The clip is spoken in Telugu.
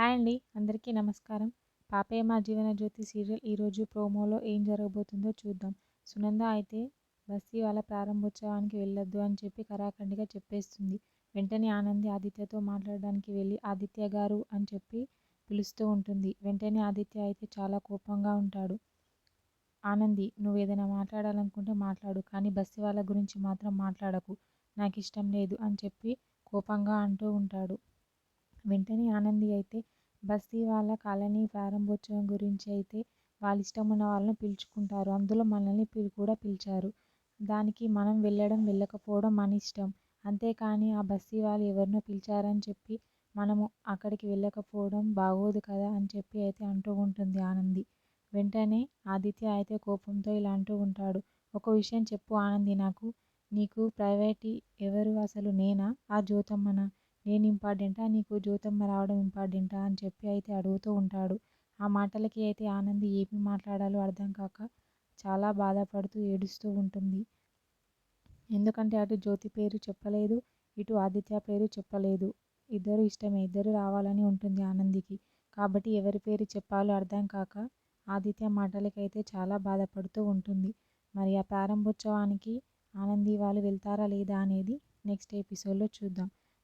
హాయ్ అండి. అందరికీ నమస్కారం. పాపే మా జీవన జ్యోతి సీరియల్ ఈరోజు ప్రోమోలో ఏం జరగబోతుందో చూద్దాం. సునంద అయితే బస్సీ వాళ్ళ ప్రారంభోత్సవానికి వెళ్ళొద్దు అని చెప్పి కరాఖండిగా చెప్పేస్తుంది. వెంటనే ఆనంది ఆదిత్యతో మాట్లాడడానికి వెళ్ళి ఆదిత్య గారు అని చెప్పి పిలుస్తూ ఉంటుంది. వెంటనే ఆదిత్య అయితే చాలా కోపంగా ఉంటాడు. ఆనంది నువ్వు ఏదైనా మాట్లాడాలనుకుంటే మాట్లాడు కానీ బస్సు వాళ్ళ గురించి మాత్రం మాట్లాడకు. నాకు ఇష్టం లేదు అని చెప్పి కోపంగా అంటూ ఉంటాడు. వెంటనే ఆనంది అయితే బస్తీ వాళ్ళ కాలనీ ప్రారంభోత్సవం గురించి అయితే వాళ్ళ ఇష్టం ఉన్న వాళ్ళని పిలుచుకుంటారు. అందులో మనల్ని పిలు కూడా పిలిచారు. దానికి మనం వెళ్ళడం వెళ్ళకపోవడం మన ఇష్టం. అంతేకాని ఆ బస్తీ వాళ్ళు ఎవరినో పిలిచారని చెప్పి మనము అక్కడికి వెళ్ళకపోవడం బాగోదు కదా అని చెప్పి అయితే అంటూ ఉంటుంది ఆనంది. వెంటనే ఆదిత్య అయితే కోపంతో ఇలా అంటూ ఉంటాడు. ఒక విషయం చెప్పు ఆనంది నాకు. నీకు ప్రైవేటీ ఎవరు అసలు నేనా? ఆ జ్యోతమ్మనా? నేను ఇంపార్టెంటా? నీకు జ్యోతమ్మ రావడం ఇంపార్టెంటా? అని చెప్పి అయితే అడుగుతూ ఉంటాడు. ఆ మాటలకి అయితే ఆనంది ఏమి మాట్లాడాలో అర్థం కాక చాలా బాధపడుతూ ఏడుస్తూ ఉంటుంది. ఎందుకంటే అటు జ్యోతి పేరు చెప్పలేదు ఇటు ఆదిత్య పేరు చెప్పలేదు. ఇద్దరు ఇష్టమే ఇద్దరు రావాలని ఉంటుంది ఆనందికి. కాబట్టి ఎవరి పేరు చెప్పాలో అర్థం కాక ఆదిత్య మాటలకైతే చాలా బాధపడుతూ ఉంటుంది. మరి ఆ ప్రారంభోత్సవానికి ఆనంది వాళ్ళు వెళ్తారా లేదా అనేది నెక్స్ట్ ఎపిసోడ్లో చూద్దాం.